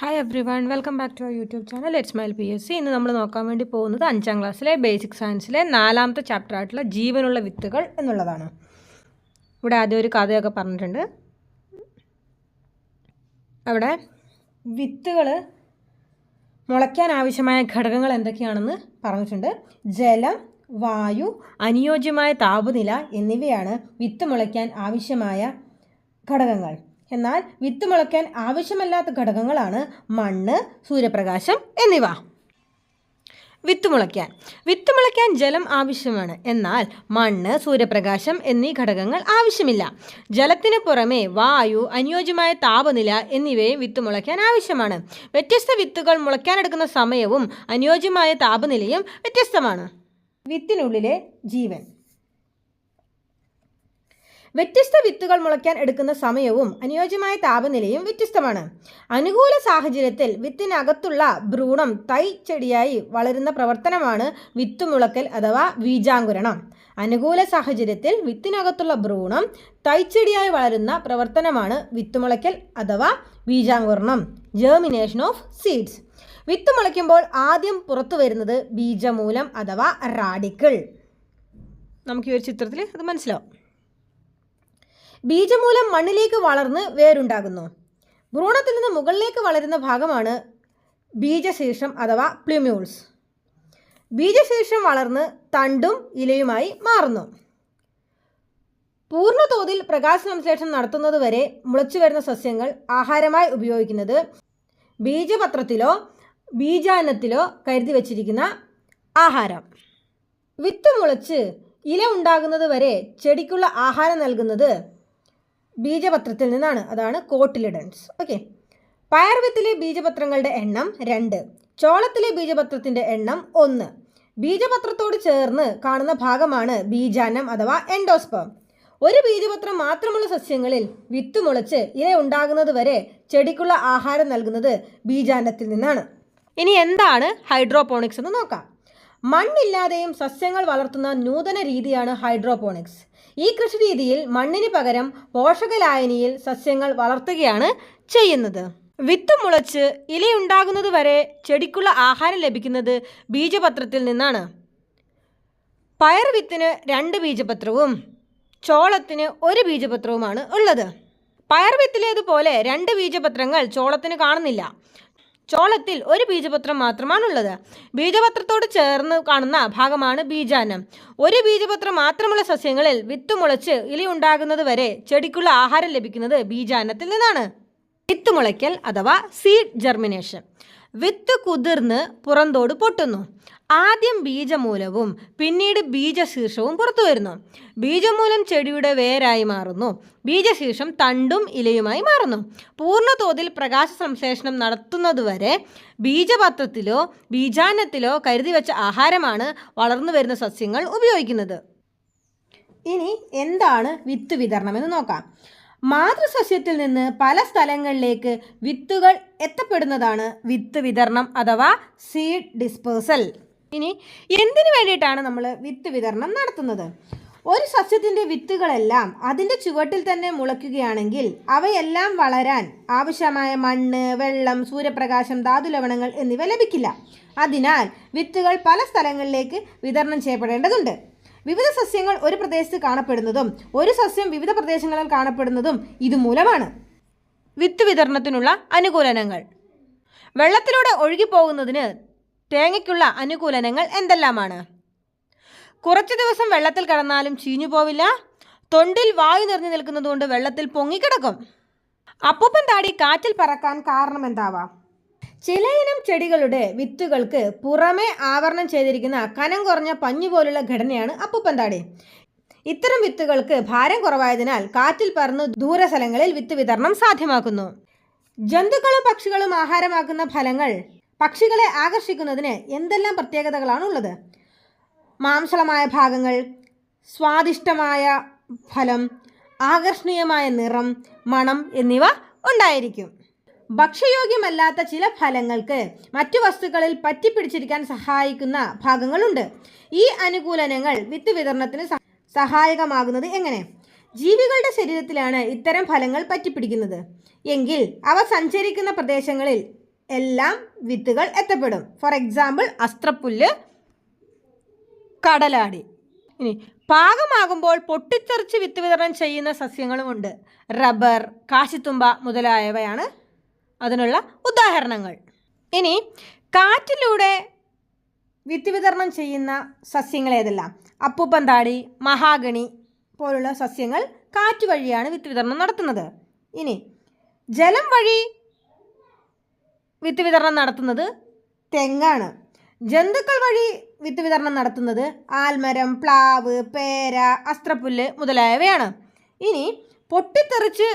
Hi everyone welcome back to our YouTube channel let's mile P S C ഇന്ന് നമ്മൾ നോക്കാൻ വേണ്ടി പോകുന്നത് അഞ്ചാം ക്ലാസ്സിലെ ബേസിക് സയൻസിലെ നാലാമത്തെ ചാപ്റ്റർ ആയിട്ടുള്ള ജീവനുള്ള വിത്തുകൾ എന്നുള്ളതാണ്. ഇവിടെ ആദ്യം ഒരു കഥയൊക്കെ പറഞ്ഞിട്ടുണ്ട്. അവിടെ വിത്തുകൾ മുളയ്ക്കാൻ ആവശ്യമായ ഘടകങ്ങൾ എന്തൊക്കെയാണെന്ന് പറഞ്ഞിട്ടുണ്ട്. ജലം വായു അനുയോജ്യമായ താപനില എന്നിവയാണ് വിത്ത് മുളയ്ക്കാൻ ആവശ്യമായ ഘടകങ്ങൾ. എന്നാൽ വിത്ത് മുളയ്ക്കാൻ ആവശ്യമല്ലാത്ത ഘടകങ്ങളാണ് മണ്ണ് സൂര്യപ്രകാശം എന്നിവ. വിത്ത് മുളയ്ക്കാൻ. വിത്ത് മുളയ്ക്കാൻ ജലം ആവശ്യമാണ്. എന്നാൽ മണ്ണ് സൂര്യപ്രകാശം എന്നീ ഘടകങ്ങൾ ആവശ്യമില്ല. ജലത്തിന് പുറമെ വായു അനുയോജ്യമായ താപനില എന്നിവയും വിത്ത് മുളയ്ക്കാൻ ആവശ്യമാണ്. വ്യത്യസ്ത വിത്തുകൾ മുളയ്ക്കാനെടുക്കുന്ന സമയവും അനുയോജ്യമായ താപനിലയും വ്യത്യസ്തമാണ്. വിത്തിനുള്ളിലെ ജീവൻ. വ്യത്യസ്ത വിത്തുകൾ മുളയ്ക്കാൻ എടുക്കുന്ന സമയവും അനുയോജ്യമായ താപനിലയും വ്യത്യസ്തമാണ്. അനുകൂല സാഹചര്യത്തിൽ വിത്തിനകത്തുള്ള ഭ്രൂണം തൈ ചെടിയായി വളരുന്ന പ്രവർത്തനമാണ് വിത്ത് മുളക്കൽ അഥവാ ബീജാങ്കുരണം. അനുകൂല സാഹചര്യത്തിൽ വിത്തിനകത്തുള്ള ഭ്രൂണം തൈച്ചെടിയായി വളരുന്ന പ്രവർത്തനമാണ് വിത്തുമുളയ്ക്കൽ അഥവാ ബീജാങ്കുരണം ജേർമിനേഷൻ ഓഫ് സീഡ്സ് വിത്ത് മുളയ്ക്കുമ്പോൾ ആദ്യം പുറത്തു വരുന്നത് ബീജമൂലം അഥവാ റാഡിക്കിൾ. നമുക്ക് ഈ ഒരു ചിത്രത്തിൽ അത് മനസ്സിലാവും. ബീജമൂലം മണ്ണിലേക്ക് വളർന്ന് വേരുണ്ടാകുന്നു. ഭ്രൂണത്തിൽ നിന്ന് മുകളിലേക്ക് വളരുന്ന ഭാഗമാണ് ബീജശീർഷം അഥവാ പ്ലിമ്യൂൾസ്. ബീജശീർഷം വളർന്ന് തണ്ടും ഇലയുമായി മാറുന്നു. പൂർണതോതിൽ പ്രകാശസംശ്ലേഷണം നടത്തുന്നതുവരെ മുളച്ചു വരുന്ന സസ്യങ്ങൾ ആഹാരമായി ഉപയോഗിക്കുന്നത് ബീജപത്രത്തിലോ ബീജാനത്തിലോ കരുതി വച്ചിരിക്കുന്ന ആഹാരം. വിത്ത് മുളച്ച് ഇല ഉണ്ടാകുന്നത് വരെ ചെടിക്കുള്ള ആഹാരം നൽകുന്നത് ബീജപത്രത്തിൽ നിന്നാണ്. അതാണ് കോട്ടിലിഡൻസ്. ഓക്കെ. പയർവിത്തിലെ ബീജപത്രങ്ങളുടെ എണ്ണം രണ്ട്. ചോളത്തിലെ ബീജപത്രത്തിന്റെ എണ്ണം ഒന്ന്. ബീജപത്രത്തോട് ചേർന്ന് കാണുന്ന ഭാഗമാണ് ബീജാനം അഥവാ എൻഡോസ്പം. ഒരു ബീജപത്രം മാത്രമുള്ള സസ്യങ്ങളിൽ വിത്ത് മുളച്ച് ഇല ഉണ്ടാകുന്നത് വരെ ചെടിക്കുള്ള ആഹാരം നൽകുന്നത് ബീജാനത്തിൽ നിന്നാണ്. ഇനി എന്താണ് ഹൈഡ്രോപോണിക്സ് എന്ന് നോക്കാം. മണ്ണില്ലാതെയും സസ്യങ്ങൾ വളർത്തുന്ന നൂതന രീതിയാണ് ഹൈഡ്രോപോണിക്സ്. ഈ കൃഷി രീതിയിൽ മണ്ണിന് പകരം പോഷകലായനിയിൽ സസ്യങ്ങൾ വളർത്തുകയാണ് ചെയ്യുന്നത്. വിത്ത് മുളച്ച് ഇലയുണ്ടാകുന്നത് വരെ ചെടിക്കുള്ള ആഹാരം ലഭിക്കുന്നത് ബീജപത്രത്തിൽ നിന്നാണ്. പയർ വിത്തിന് രണ്ട് ബീജപത്രവും ചോളത്തിന് ഒരു ബീജപത്രവുമാണ് ഉള്ളത്. പയർ വിത്തിലേതുപോലെ രണ്ട് ബീജപത്രങ്ങൾ ചോളത്തിന് കാണുന്നില്ല. ചോളത്തിൽ ഒരു ബീജപത്രം മാത്രമാണുള്ളത്. ബീജപത്രത്തോട് ചേർന്ന് കാണുന്ന ഭാഗമാണ് ബീജാനം ഒരു ബീജപത്രം മാത്രമുള്ള സസ്യങ്ങളിൽ വിത്ത് മുളച്ച് ഇലി ഉണ്ടാകുന്നത് വരെ ചെടിക്കുള്ള ആഹാരം ലഭിക്കുന്നത് ബീജാനത്തിൽ നിന്നാണ്. വിത്ത് മുളയ്ക്കൽ അഥവാ സീഡ് ജെർമിനേഷൻ. വിത്ത് കുതിർന്ന് പുറന്തോട് പൊട്ടുന്നു. ആദ്യം ബീജമൂലവും പിന്നീട് ബീജശീർഷവും പുറത്തു വരുന്നു. ബീജമൂലം ചെടിയുടെ വേരായി മാറുന്നു. ബീജശീർഷം തണ്ടും ഇലയുമായി മാറുന്നു. പൂർണതോതിൽ പ്രകാശ സംശ്ലേഷണം നടത്തുന്നതുവരെ ബീജപത്രത്തിലോ ബീജാനത്തിലോ കരുതി വെച്ച ആഹാരമാണ് വളർന്നു വരുന്ന സസ്യങ്ങൾ ഉപയോഗിക്കുന്നത്. ഇനി എന്താണ് വിത്ത് വിതരണം എന്ന് നോക്കാം. മാതൃസസ്യത്തിൽ നിന്ന് പല സ്ഥലങ്ങളിലേക്ക് വിത്തുകൾ എത്തപ്പെടുന്നതാണ് വിത്ത് വിതരണം അഥവാ സീഡ് ഡിസ്പേഴ്സൽ. ഇനി എന്തിനു വേണ്ടിയിട്ടാണ് നമ്മൾ വിത്ത് വിതരണം നടത്തുന്നത്? ഒരു സസ്യത്തിന്റെ വിത്തുകളെല്ലാം അതിന്റെ ചുവട്ടിൽ തന്നെ മുളയ്ക്കുകയാണെങ്കിൽ അവയെല്ലാം വളരാൻ ആവശ്യമായ മണ്ണ് വെള്ളം സൂര്യപ്രകാശം ധാതുലവണങ്ങൾ എന്നിവ ലഭിക്കില്ല. അതിനാൽ വിത്തുകൾ പല സ്ഥലങ്ങളിലേക്ക് വിതരണം ചെയ്യപ്പെടേണ്ടതുണ്ട്. വിവിധ സസ്യങ്ങൾ ഒരു പ്രദേശത്ത് കാണപ്പെടുന്നതും ഒരു സസ്യം വിവിധ പ്രദേശങ്ങളിൽ കാണപ്പെടുന്നതും ഇതുമൂലമാണ്. വിത്ത് വിതരണത്തിനുള്ള അനുകൂലനങ്ങൾ. വെള്ളത്തിലൂടെ ഒഴുകിപ്പോകുന്നതിന് തേങ്ങയ്ക്കുള്ള അനുകൂലനങ്ങൾ എന്തെല്ലാമാണ്? കുറച്ച് ദിവസം വെള്ളത്തിൽ കടന്നാലും ചീഞ്ഞു പോവില്ല. തൊണ്ടിൽ വായു നിറഞ്ഞു നിൽക്കുന്നതുകൊണ്ട് വെള്ളത്തിൽ പൊങ്ങിക്കിടക്കും. അപ്പൂപ്പൻ താടി കാറ്റിൽ പറക്കാൻ കാരണം എന്താവാ? ചിലയിനം ചെടികളുടെ വിത്തുകൾക്ക് പുറമേ ആവരണം ചെയ്തിരിക്കുന്ന കനം കുറഞ്ഞ പഞ്ഞു പോലുള്ള ഘടനയാണ് അപ്പൂപ്പൻ താടി. ഇത്തരം വിത്തുകൾക്ക് ഭാരം കുറവായതിനാൽ കാറ്റിൽ പറന്ന് ദൂരസ്ഥലങ്ങളിൽ വിത്ത് വിതരണം സാധ്യമാക്കുന്നു. ജന്തുക്കളും പക്ഷികളും ആഹാരമാക്കുന്ന ഫലങ്ങൾ പക്ഷികളെ ആകർഷിക്കുന്നതിന് എന്തെല്ലാം പ്രത്യേകതകളാണ് ഉള്ളത് മാംസളമായ ഭാഗങ്ങൾ സ്വാദിഷ്ടമായ ഫലം ആകർഷണീയമായ നിറം മണം എന്നിവ ഉണ്ടായിരിക്കും. ഭക്ഷ്യയോഗ്യമല്ലാത്ത ചില ഫലങ്ങൾക്ക് മറ്റു വസ്തുക്കളിൽ പറ്റിപ്പിടിച്ചിരിക്കാൻ സഹായിക്കുന്ന ഭാഗങ്ങളുണ്ട്. ഈ അനുകൂലനങ്ങൾ വിത്ത് വിതരണത്തിന് സഹായകമാകുന്നത് എങ്ങനെ? ജീവികളുടെ ശരീരത്തിലാണ് ഇത്തരം ഫലങ്ങൾ പറ്റിപ്പിടിക്കുന്നത്. എങ്കിൽ അവ സഞ്ചരിക്കുന്ന പ്രദേശങ്ങളിൽ എല്ലാം വിത്തുകൾ എത്തപ്പെടും. For example അസ്ത്രപ്പുല്ല് കടലാടി. ഇനി പാകമാകുമ്പോൾ പൊട്ടിത്തെറിച്ച് വിത്ത് വിതരണം ചെയ്യുന്ന സസ്യങ്ങളുമുണ്ട് റബ്ബർ കാശിത്തുമ്പ മുതലായവയാണ് അതിനുള്ള ഉദാഹരണങ്ങൾ. ഇനി കാറ്റിലൂടെ വിത്ത് വിതരണം ചെയ്യുന്ന സസ്യങ്ങൾ ഏതെല്ലാം? അപ്പൂപ്പന്താടി മഹാഗണി പോലുള്ള സസ്യങ്ങൾ കാറ്റ് വഴിയാണ് വിത്ത് വിതരണം നടത്തുന്നത്. ഇനി ജലം വഴി വിത്ത് വിതരണം നടത്തുന്നത്? തെങ്ങാണ്. ജന്തുക്കൾ വഴി വിത്ത് വിതരണം നടത്തുന്നത് ആൽമരം പ്ലാവ് പേര അസ്ത്രപ്പുല്ല് മുതലായവയാണ്. ഇനി പൊട്ടിത്തെറിച്ച്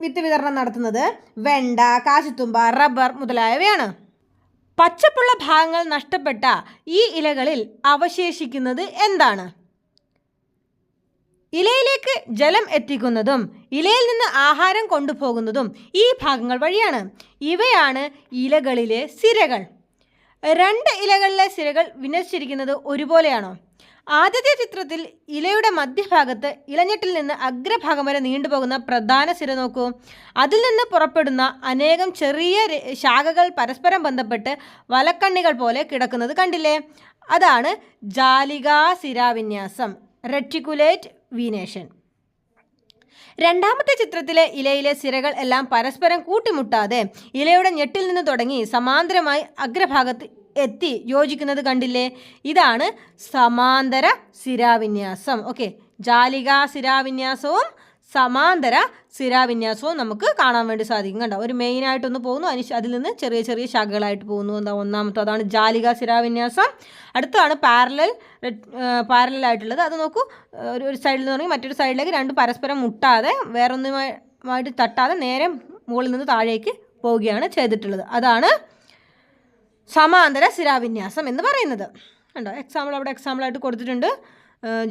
വിത്ത് വിതരണം നടത്തുന്നത് വെണ്ട കാശിത്തുമ്പ റബ്ബർ മുതലായവയാണ്. പച്ചപ്പുള്ള ഭാഗങ്ങൾ നഷ്ടപ്പെട്ട ഈ ഇലകളിൽ അവശേഷിക്കുന്നത് എന്താണ്? ഇലയിലേക്ക് ജലം എത്തിക്കുന്നതും ഇലയിൽ നിന്ന് ആഹാരം കൊണ്ടുപോകുന്നതും ഈ ഭാഗങ്ങൾ വഴിയാണ്. ഇവയാണ് ഇലകളിലെ സിരകൾ. രണ്ട് ഇലകളിലെ സിരകൾ വിന്യസിച്ചിരിക്കുന്നത് ഒരുപോലെയാണോ? ആദ്യത്തെ ചിത്രത്തിൽ ഇലയുടെ മധ്യഭാഗത്ത് ഇലഞ്ഞെട്ടിൽ നിന്ന് അഗ്രഭാഗം വരെ നീണ്ടുപോകുന്ന പ്രധാന സിര നോക്കൂ. അതിൽ നിന്ന് പുറപ്പെടുന്ന അനേകം ചെറിയ ശാഖകൾ പരസ്പരം ബന്ധപ്പെട്ട് വലക്കണ്ണികൾ പോലെ കിടക്കുന്നത് കണ്ടില്ലേ? അതാണ് ജാലികാ സിരാവിന്യാസം. Reticulate venation. രണ്ടാമത്തെ ചിത്രത്തിലെ ഇലയിലെ സിരകൾ എല്ലാം പരസ്പരം കൂട്ടിമുട്ടാതെ ഇലയുടെ ഞെട്ടിൽ നിന്ന് തുടങ്ങി സമാന്തരമായി അഗ്രഭാഗത്ത് എത്തി യോജിക്കുന്നത് കണ്ടില്ലേ? ഇതാണ് സമാന്തര സിരാവിന്യാസം. ഓക്കെ. ജാലികാ സിരാവിന്യാസവും സമാന്തര സിരാവിന്യാസവും നമുക്ക് കാണാൻ വേണ്ടി സാധിക്കും. കണ്ടോ? ഒരു മെയിനായിട്ടൊന്ന് പോകുന്നു. അതിന് അതിൽ നിന്ന് ചെറിയ ചെറിയ ശാഖകളായിട്ട് പോകുന്നു. എന്താ ഒന്നാമത്തെ അതാണ് ജാലിക സിരാവിന്യാസം അടുത്താണ് പാരലൽ ആയിട്ടുള്ളത്. അത് നോക്കൂ. ഒരു സൈഡിൽ നിന്ന് തുടങ്ങി മറ്റൊരു സൈഡിലേക്ക് രണ്ട് പരസ്പരം മുട്ടാതെ വേറൊന്നുമായിട്ട് തട്ടാതെ നേരെ മുകളിൽ നിന്ന് താഴേക്ക് പോവുകയാണ് ചെയ്തിട്ടുള്ളത്. അതാണ് സമാന്തര സിരാവിന്യാസം എന്ന് പറയുന്നത്. കണ്ടോ? എക്സാമ്പിൾ അവിടെ എക്സാമ്പിളായിട്ട് കൊടുത്തിട്ടുണ്ട്.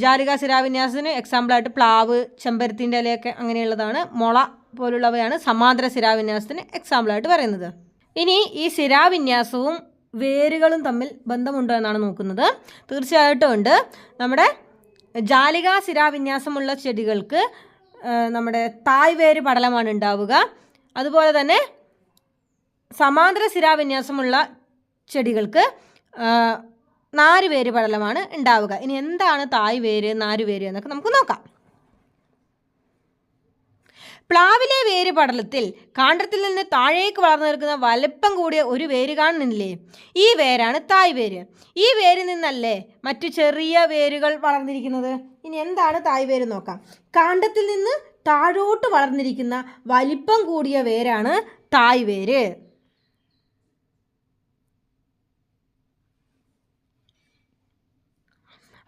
ജാലിക സിരാവിന്യാസത്തിന് എക്സാമ്പിളായിട്ട് പ്ലാവ് ചെമ്പരത്തിന്റെ ഇലയൊക്കെ അങ്ങനെയുള്ളതാണ്. മുള പോലുള്ളവയാണ് സമാന്തര സിരാവിന്യാസത്തിന് എക്സാമ്പിളായിട്ട് പറയുന്നത്. ഇനി ഈ സിരാവിന്യാസവും വേരുകളും തമ്മിൽ ബന്ധമുണ്ടോ എന്നാണ് നോക്കുന്നത്. തീർച്ചയായിട്ടും ഉണ്ട്. നമ്മുടെ ജാലിക സിരാവിന്യാസമുള്ള ചെടികൾക്ക് നമ്മുടെ തായ് വേര് പടലമാണ് ഉണ്ടാവുക. അതുപോലെ തന്നെ സമാന്തര സിരാവിന്യാസമുള്ള ചെടികൾക്ക് നാരുവേര് പടലമാണ് ഉണ്ടാവുക. ഇനി എന്താണ് തായ് വേര് നാരുവേര് എന്നൊക്കെ നമുക്ക് നോക്കാം. പ്ലാവിലെ വേര് പടലത്തിൽ കാണ്ടത്തിൽ നിന്ന് താഴേക്ക് വളർന്നു നിൽക്കുന്ന വലുപ്പം കൂടിയ ഒരു വേര് കാണുന്നില്ലേ? ഈ വേരാണ് തായ് വേര്. ഈ വേരിൽ നിന്നല്ലേ മറ്റു ചെറിയ വേരുകൾ വളർന്നിരിക്കുന്നത്? ഇനി എന്താണ് തായ് വേര് നോക്കാം. കാണ്ടത്തിൽ നിന്ന് താഴോട്ട് വളർന്നിരിക്കുന്ന വലിപ്പം കൂടിയ വേരാണ് തായ് വേര്.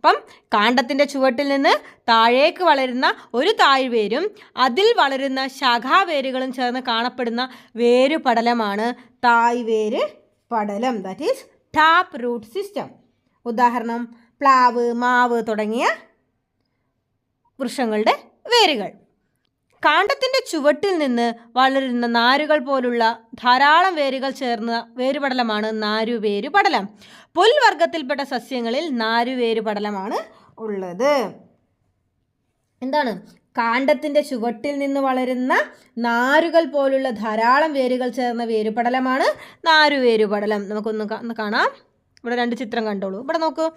അപ്പം കാണ്ഡത്തിന്റെ ചുവട്ടിൽ നിന്ന് താഴേക്ക് വളരുന്ന ഒരു താഴ്വേരും അതിൽ വളരുന്ന ശാഖാവേരുകളും ചേർന്ന് കാണപ്പെടുന്ന വേരുപടലമാണ് തായ്വേര് പടലം. That is tap root system ഉദാഹരണം പ്ലാവ് മാവ് തുടങ്ങിയ വൃക്ഷങ്ങളുടെ വേരുകൾ. കാണ്ഡത്തിന്റെ ചുവട്ടിൽ നിന്ന് വളരുന്ന നാരുകൾ പോലുള്ള ധാരാളം വേരുകൾ ചേർന്ന വേരുപടലമാണ് നാരുവേരുപടലം. പുൽവർഗത്തിൽപ്പെട്ട സസ്യങ്ങളിൽ നാരുവേരുപടലമാണ് ഉള്ളത്. എന്താണ്? കാണ്ടത്തിന്റെ ചുവട്ടിൽ നിന്ന് വളരുന്ന നാരുകൾ പോലുള്ള ധാരാളം വേരുകൾ ചേർന്ന വേരുപടലമാണ് നാരുവേരുപടലം. നമുക്കൊന്ന് കാണാം. ഇവിടെ രണ്ട് ചിത്രം കണ്ടോളൂ. ഇവിടെ നോക്കൂ.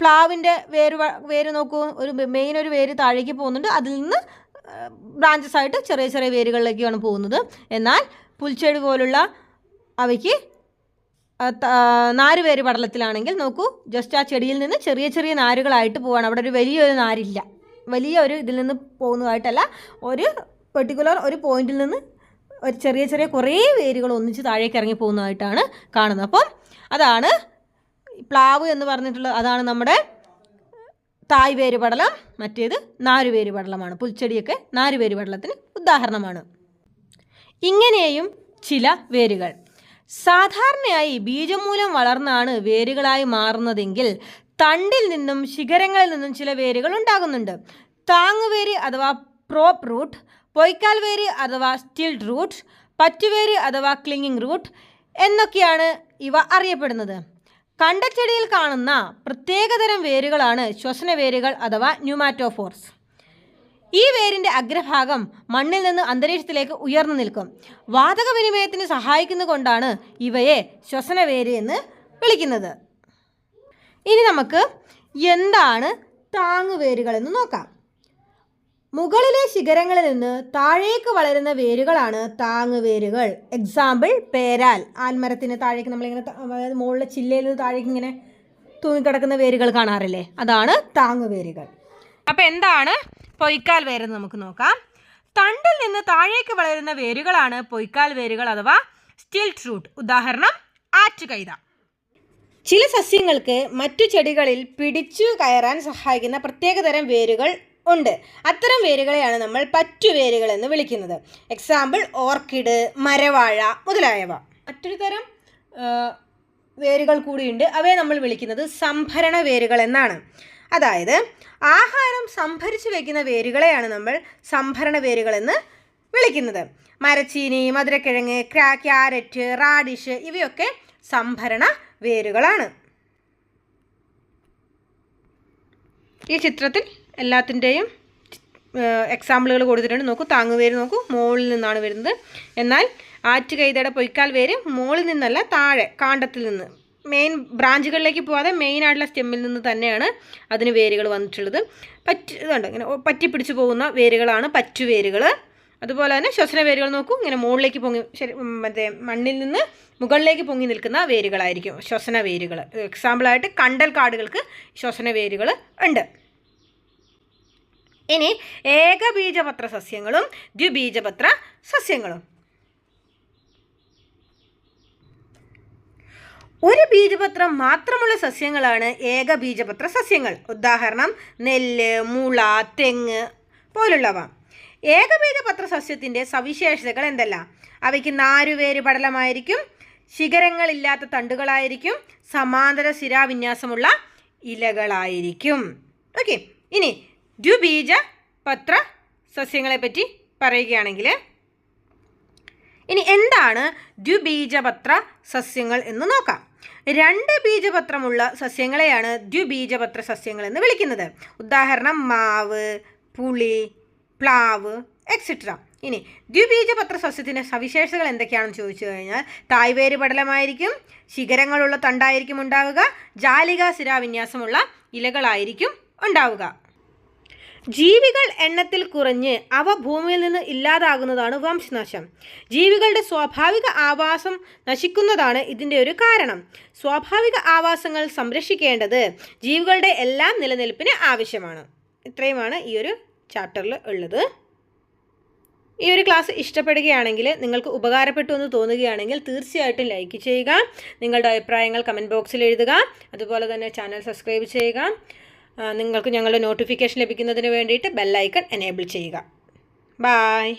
പ്ലാവിന്റെ വേര് വേര് നോക്കൂ. ഒരു മെയിൻ ഒരു വേര് താഴേക്ക് പോകുന്നുണ്ട്. അതിൽ നിന്ന് ബ്രാഞ്ചസ് ആയിട്ട് ചെറിയ ചെറിയ വേരുകളിലേക്കാണ് പോകുന്നത്. എന്നാൽ പുൽച്ചെടി പോലുള്ള അവയ്ക്ക് നാരു വേര് നാരുവേര് പടലത്തിലാണെങ്കിൽ നോക്കൂ ജസ്റ്റ് ആ ചെടിയിൽ നിന്ന് ചെറിയ ചെറിയ നാരുകളായിട്ട് പോവാണ്. അവിടെ ഒരു വലിയൊരു നാരില്ല. വലിയ ഒരു ഇതിൽ നിന്ന് പോകുന്നതായിട്ടല്ല ഒരു പെർട്ടിക്കുലർ ഒരു പോയിന്റിൽ നിന്ന് ഒരു ചെറിയ ചെറിയ കുറേ വേരുകൾ ഒന്നിച്ച് താഴേക്ക് ഇറങ്ങി പോകുന്നതായിട്ടാണ് കാണുന്നത്. അപ്പം അതാണ് പ്ലാവ് എന്ന് പറഞ്ഞിട്ടുള്ള അതാണ് നമ്മുടെ തായ് വേര് പടലം മറ്റേത് നാരുവേര് പടലമാണ്. പുൽച്ചെടിയൊക്കെ നാരുവേര് പടലത്തിന് ഉദാഹരണമാണ്. ഇങ്ങനെയും ചില വേരുകൾ. സാധാരണയായി ബീജം മൂലം വളർന്നാണ് വേരുകളായി മാറുന്നതെങ്കിൽ തണ്ടിൽ നിന്നും ശിഖരങ്ങളിൽ നിന്നും ചില വേരുകൾ ഉണ്ടാകുന്നുണ്ട്. താങ്ങുവേര് അഥവാ പ്രോപ്പ് റൂട്ട് പൊയ്ക്കാൽ വേര് അഥവാ സ്റ്റിൽഡ് റൂട്ട് പറ്റുവേര് അഥവാ ക്ലിങ്ങിങ് റൂട്ട് എന്നൊക്കെയാണ് ഇവ അറിയപ്പെടുന്നത്. കണ്ടച്ചെടിയിൽ കാണുന്ന പ്രത്യേകതരം വേരുകളാണ് ശ്വസന വേരുകൾ അഥവാ ന്യൂമാറ്റോഫോർസ് ഈ വേരിന്റെ അഗ്രഭാഗം മണ്ണിൽ നിന്ന് അന്തരീക്ഷത്തിലേക്ക് ഉയർന്നു നിൽക്കും. വാതക വിനിമയത്തിന് സഹായിക്കുന്നതുകൊണ്ടാണ് ഇവയെ ശ്വസന വേര് എന്ന് വിളിക്കുന്നത്. ഇനി നമുക്ക് എന്താണ് താങ്ങുവേരുകളെന്ന് നോക്കാം. മുകളിലെ ശിഖരങ്ങളിൽ നിന്ന് താഴേക്ക് വളരുന്ന വേരുകളാണ് താങ് വേരുകൾ. എക്സാമ്പിൾ പേരാൽ. ആൽമരത്തിന് താഴേക്ക് നമ്മളിങ്ങനെ അതായത് മുകളിലെ ചില്ലയിൽ നിന്ന് താഴേക്ക് ഇങ്ങനെ തൂങ്ങിക്കിടക്കുന്ന വേരുകൾ കാണാറില്ലേ? അതാണ് താങ് വേരുകൾ. അപ്പോൾ എന്താണ് പൊയ്ക്കാൽ വേരെന്ന് നമുക്ക് നോക്കാം. തണ്ടിൽ നിന്ന് താഴേക്ക് വളരുന്ന വേരുകളാണ് പൊയ്ക്കാൽ വേരുകൾ അഥവാ സ്റ്റിൽറ്റ് റൂട്ട് ഉദാഹരണം ആറ്റുകൈത. ചില സസ്യങ്ങൾക്ക് മറ്റു ചെടികളിൽ പിടിച്ചു കയറാൻ സഹായിക്കുന്ന പ്രത്യേകതരം വേരുകൾ ഉണ്ട്. അത്തരം വേരുകളെയാണ് നമ്മൾ പറ്റുവേരുകൾ എന്ന് വിളിക്കുന്നത്. എക്സാമ്പിൾ ഓർക്കിഡ് മരവാഴ മുതലായവ. മറ്റൊരു തരം വേരുകൾ കൂടിയുണ്ട്. അവയെ നമ്മൾ വിളിക്കുന്നത് സംഭരണ വേരുകൾ എന്നാണ്. അതായത് ആഹാരം സംഭരിച്ചു വയ്ക്കുന്ന വേരുകളെയാണ് നമ്മൾ സംഭരണ വേരുകൾ എന്ന് വിളിക്കുന്നത്. മരച്ചീനി മധുരക്കിഴങ്ങ് ക്യാരറ്റ് റാഡിഷ് ഇവയൊക്കെ സംഭരണ വേരുകളാണ്. ഈ ചിത്രത്തിൽ എല്ലാത്തിന്റെയും എക്സാമ്പിളുകൾ കൊടുത്തിട്ടുണ്ട്. നോക്കൂ താങ്ങുവേര് നോക്കൂ മുകളിൽ നിന്നാണ് വരുന്നത്. എന്നാൽ ആറ്റുകൈതയുടെ പൊയ്ക്കാൽ വേര് മുകളിൽ നിന്നല്ല താഴെ കാണ്ടത്തിൽ നിന്ന്. മെയിൻ ബ്രാഞ്ചുകളിലേക്ക് പോകാതെ മെയിൻ ആയിട്ടുള്ള സ്റ്റെമ്മിൽ നിന്ന് തന്നെയാണ് അതിന് വേരുകൾ വന്നിട്ടുള്ളത്. പറ്റി ഇതുണ്ട് ഇങ്ങനെ പറ്റി പിടിച്ചു പോകുന്ന വേരുകളാണ് പറ്റുവേരുകൾ. അതുപോലെ തന്നെ ശ്വസന വേരുകൾ നോക്കൂ ഇങ്ങനെ മുകളിലേക്ക് പൊങ്ങി ശരി മറ്റേ മണ്ണിൽ നിന്ന് മുകളിലേക്ക് പൊങ്ങി നിൽക്കുന്ന വേരുകളായിരിക്കും ശ്വസന വേരുകൾ. എക്സാമ്പിളായിട്ട് കണ്ടൽ കാടുകൾക്ക് ശ്വസന വേരുകൾ ഉണ്ട്. ഇനി ഏകബീജപത്ര സസ്യങ്ങളും ദ്വിബീജപത്ര സസ്യങ്ങളും ഒരു ബീജപത്രം മാത്രമുള്ള സസ്യങ്ങളാണ് ഏകബീജപത്ര സസ്യങ്ങൾ ഉദാഹരണം നെല്ല് മുള തെങ്ങ് പോലുള്ളവ. ഏകബീജപത്ര സസ്യത്തിന്റെ സവിശേഷതകൾ എന്തല്ല? അവയ്ക്ക് നാരുവേര് പടലമായിരിക്കും ശിഖരങ്ങളില്ലാത്ത തണ്ടുകളായിരിക്കും സമാന്തര ശിരാവിന്യാസമുള്ള ഇലകളായിരിക്കും. ഓക്കെ. ഇനി ദ്വിബീജ പത്ര സസ്യങ്ങളെപ്പറ്റി പറയുകയാണെങ്കിൽ ഇനി എന്താണ് ദ്വിബീജപത്ര സസ്യങ്ങൾ എന്ന് നോക്കാം. രണ്ട് ബീജപത്രമുള്ള സസ്യങ്ങളെയാണ് ദ്വിബീജപത്ര സസ്യങ്ങൾ എന്ന് വിളിക്കുന്നത്. ഉദാഹരണം മാവ് പുളി പ്ലാവ് എക്സെട്ര ഇനി ദ്വിബീജപത്ര സസ്യത്തിന്റെ സവിശേഷതകൾ എന്തൊക്കെയാണെന്ന് ചോദിച്ചു കഴിഞ്ഞാൽ തായ്വേര് പടലമായിരിക്കും ശിഖരങ്ങളുള്ള തണ്ടായിരിക്കും ഉണ്ടാവുക ജാലിക സിരാവിന്യാസമുള്ള ഇലകളായിരിക്കും ഉണ്ടാവുക. ജീവികൾ എണ്ണത്തിൽ കുറഞ്ഞ് അവ ഭൂമിയിൽ നിന്ന് ഇല്ലാതാകുന്നതാണ് വംശനാശം. ജീവികളുടെ സ്വാഭാവിക ആവാസം നശിക്കുന്നതാണ് ഇതിന്റെ ഒരു കാരണം. സ്വാഭാവിക ആവാസങ്ങൾ സംരക്ഷിക്കേണ്ടത് ജീവികളുടെ എല്ലാം നിലനിൽപ്പിന് ആവശ്യമാണ്. ഇത്രയുമാണ് ഈ ഒരു ചാപ്റ്ററിൽ ഉള്ളത്. ഈ ഒരു ക്ലാസ് ഇഷ്ടപ്പെടുകയാണെങ്കിൽ നിങ്ങൾക്ക് ഉപകാരപ്പെട്ടു എന്ന് തോന്നുകയാണെങ്കിൽ തീർച്ചയായിട്ടും ലൈക്ക് ചെയ്യുക. നിങ്ങളുടെ അഭിപ്രായങ്ങൾ കമന്റ് ബോക്സിൽ എഴുതുക. അതുപോലെ തന്നെ ചാനൽ സബ്സ്ക്രൈബ് ചെയ്യുക. നിങ്ങൾക്ക് ഞങ്ങളുടെ നോട്ടിഫിക്കേഷൻ ലഭിക്കുന്നതിന് വേണ്ടിയിട്ട് ബെല്ലൈക്കൺ എനേബിൾ ചെയ്യുക. ബായ്